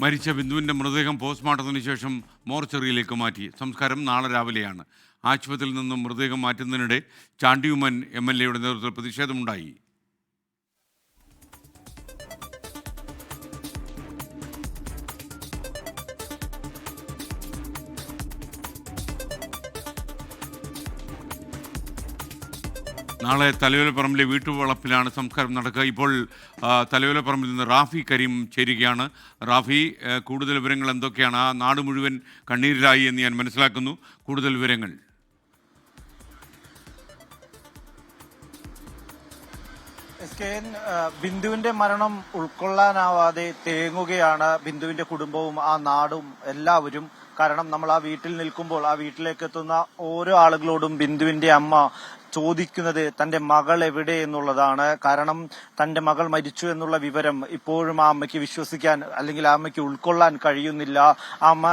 മരിച്ച ബിന്ദുവിന്റെ മൃതദേഹം പോസ്റ്റ്മോർട്ടത്തിന് ശേഷം മോർച്ചറിയിലേക്ക് മാറ്റി. സംസ്കാരം നാളെ രാവിലെയാണ്. ആശുപത്രിയിൽ നിന്നും മൃതദേഹം മാറ്റുന്നതിനിടെ ചാണ്ടിയുമൻ എം എൽ എയുടെ നേതൃത്വത്തിൽ പ്രതിഷേധമുണ്ടായി. നാളെ തലയോലപ്പറമ്പിലെ വീട്ടുവളപ്പിലാണ് സംസ്കാരം നടക്കുക. ഇപ്പോൾ തലയോലപ്പറമ്പിൽ നിന്ന് റാഫി കരീം ചേരുകയാണ്. റാഫി കൂടുതൽ വിവരങ്ങൾ എന്തൊക്കെയാണ്? ആ നാട് മുഴുവൻ കണ്ണീരിലായി എന്ന് ഞാൻ മനസ്സിലാക്കുന്നു. കൂടുതൽ വിവരങ്ങൾ. എസ് കെ എൻ ബിന്ദുവിന്റെ മരണം ഉൾക്കൊള്ളാനാവാതെ തേങ്ങുകയാണ് ബിന്ദുവിന്റെ കുടുംബവും ആ നാടും എല്ലാവരും. കാരണം നമ്മൾ ആ വീട്ടിൽ നിൽക്കുമ്പോൾ ആ വീട്ടിലേക്ക് എത്തുന്ന ഓരോ ആളുകളോടും ബിന്ദുവിന്റെ അമ്മ ചോദിക്കുന്നത് തന്റെ മകൾ എവിടെ എന്നുള്ളതാണ്. കാരണം തന്റെ മകൾ മരിച്ചു എന്നുള്ള വിവരം ഇപ്പോഴും ആ അമ്മയ്ക്ക് വിശ്വസിക്കാൻ അല്ലെങ്കിൽ ആ അമ്മയ്ക്ക് ഉൾക്കൊള്ളാൻ കഴിയുന്നില്ല. അമ്മ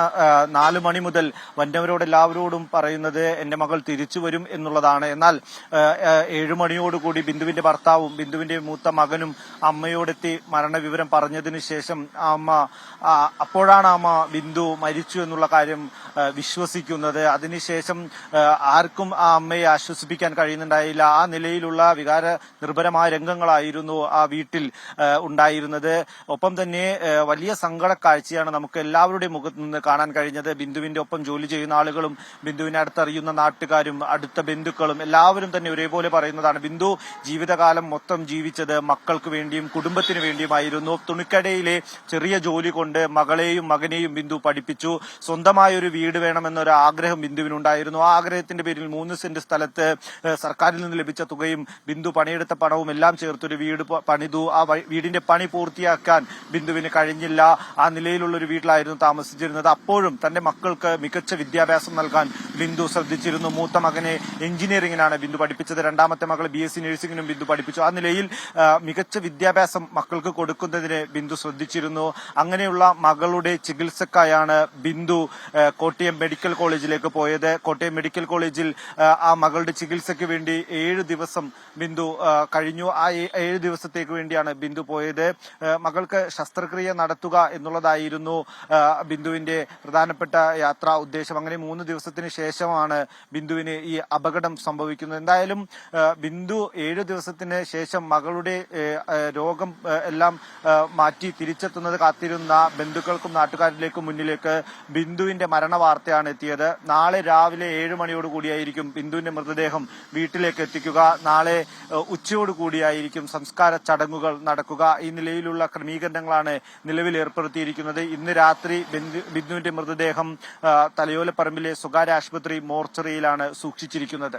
നാലു മണി മുതൽ വന്നവരോട് എല്ലാവരോടും പറയുന്നത് എന്റെ മകൾ തിരിച്ചു വരും എന്നുള്ളതാണ്. എന്നാൽ ഏഴുമണിയോടുകൂടി ബിന്ദുവിന്റെ ഭർത്താവും ബിന്ദുവിന്റെ മൂത്ത മകനും അമ്മയോടെത്തി മരണവിവരം പറഞ്ഞതിന് ശേഷം ആ അമ്മ അപ്പോഴാണ് അമ്മ ബിന്ദു മരിച്ചു എന്നുള്ള കാര്യം വിശ്വസിക്കുന്നത്. അതിനുശേഷം ആർക്കും ആ അമ്മയെ ആശ്വസിപ്പിക്കാൻ കഴിയുന്നുണ്ടായില്ല ആ നിലയിലുള്ള വികാര നിർഭരമായ രംഗങ്ങളായിരുന്നു ആ വീട്ടിൽ ഉണ്ടായിരുന്നത്. ഒപ്പം തന്നെ വലിയ സങ്കട കാഴ്ചയാണ് നമുക്ക് എല്ലാവരുടെയും മുഖത്ത് നിന്ന് കാണാൻ കഴിഞ്ഞത്. ബിന്ദുവിന്റെ ഒപ്പം ജോലി ചെയ്യുന്ന ആളുകളും ബിന്ദുവിനെ അടുത്തറിയുന്ന നാട്ടുകാരും അടുത്ത ബന്ധുക്കളും എല്ലാവരും തന്നെ ഒരേപോലെ പറയുന്നതാണ്. ബിന്ദു ജീവിതകാലം മൊത്തം ജീവിച്ചത് മക്കൾക്ക് വേണ്ടിയും കുടുംബത്തിന് വേണ്ടിയുമായിരുന്നു. തുണിക്കടയിലെ ചെറിയ ജോലി കൊണ്ട് മകളെയും മകനെയും ബിന്ദു പഠിപ്പിച്ചു. സ്വന്തമായ ഒരു വീട് വേണമെന്നൊരു ആഗ്രഹം ബിന്ദുവിനുണ്ടായിരുന്നു. ആ ആഗ്രഹത്തിന്റെ പേരിൽ മൂന്ന് സെന്റ് സ്ഥലത്ത് സർക്കാരിൽ നിന്ന് ലഭിച്ച തുകയും ബിന്ദു പണിയെടുത്ത പണവും എല്ലാം ചേർത്തൊരു വീട് പണിതു ആ വീടിന്റെ പണി പൂർത്തിയാക്കാൻ ബിന്ദുവിന് കഴിഞ്ഞില്ല. ആ നിലയിലുള്ള ഒരു വീട്ടിലായിരുന്നു താമസിച്ചിരുന്നത്. അപ്പോഴും തന്റെ മക്കൾക്ക് മികച്ച വിദ്യാഭ്യാസം നൽകാൻ ബിന്ദു ശ്രദ്ധിച്ചിരുന്നു. മൂത്ത മകനെ എഞ്ചിനീയറിംഗിനാണ് ബിന്ദു പഠിപ്പിച്ചത്. രണ്ടാമത്തെ മകൾ ബി എസ് സി നഴ്സിംഗിനും ബിന്ദു പഠിപ്പിച്ചു. ആ നിലയിൽ മികച്ച വിദ്യാഭ്യാസം മക്കൾക്ക് കൊടുക്കുന്നതിന് ബിന്ദു ശ്രദ്ധിച്ചിരുന്നു. അങ്ങനെയുള്ള മകളുടെ ചികിത്സക്കായാണ് ബിന്ദു കോട്ടയം മെഡിക്കൽ കോളേജിലേക്ക് പോയത്. കോട്ടയം മെഡിക്കൽ കോളേജിൽ ആ, മകളുടെ ചികിത്സയ്ക്ക് വേണ്ടി ഏഴ് ദിവസം ബിന്ദു കഴിഞ്ഞു. ആ ഏഴ് ദിവസത്തേക്ക് വേണ്ടിയാണ് ബിന്ദു പോയത്. മകൾക്ക് ശസ്ത്രക്രിയ നടത്തുക എന്നുള്ളതായിരുന്നു ബിന്ദുവിന്റെ പ്രധാനപ്പെട്ട യാത്രാ ഉദ്ദേശം. അങ്ങനെ മൂന്ന് ദിവസത്തിന് ശേഷമാണ് ബിന്ദുവിന് ഈ അപകടം സംഭവിക്കുന്നത്. എന്തായാലും ബിന്ദു ഏഴ് ദിവസത്തിന് ശേഷം മകളുടെ രോഗം എല്ലാം മാറ്റി തിരിച്ചെത്തുന്നത് കാത്തിരുന്ന ബന്ധുക്കൾക്കും നാട്ടുകാരിലേക്കും മുന്നിലേക്ക് ബിന്ദുവിന്റെ മരണ വാർത്തയാണ് എത്തിയത്. നാളെ രാവിലെ ഏഴ് മണിയോടുകൂടിയായിരിക്കും ബിന്ദുവിന്റെ മൃതദേഹം വീട്ടിലേക്ക് എത്തിക്കുക. നാളെ ഉച്ചയോടുകൂടിയായിരിക്കും ഉച്ചയോട് കൂടിയായിരിക്കും സംസ്കാര ചടങ്ങുകൾ നടക്കുക. ഈ നിലയിലുള്ള ക്രമീകരണങ്ങളാണ് നിലവിൽ ഏർപ്പെടുത്തിയിരിക്കുന്നത്. ഇന്ന് രാത്രി ബിന്ദു ബിന്ദുവിന്റെ മൃതദേഹം തലയോലപ്പറമ്പിലെ സ്വകാര്യ ആശുപത്രി മോർച്ചറിയിലാണ് സൂക്ഷിച്ചിരിക്കുന്നത്.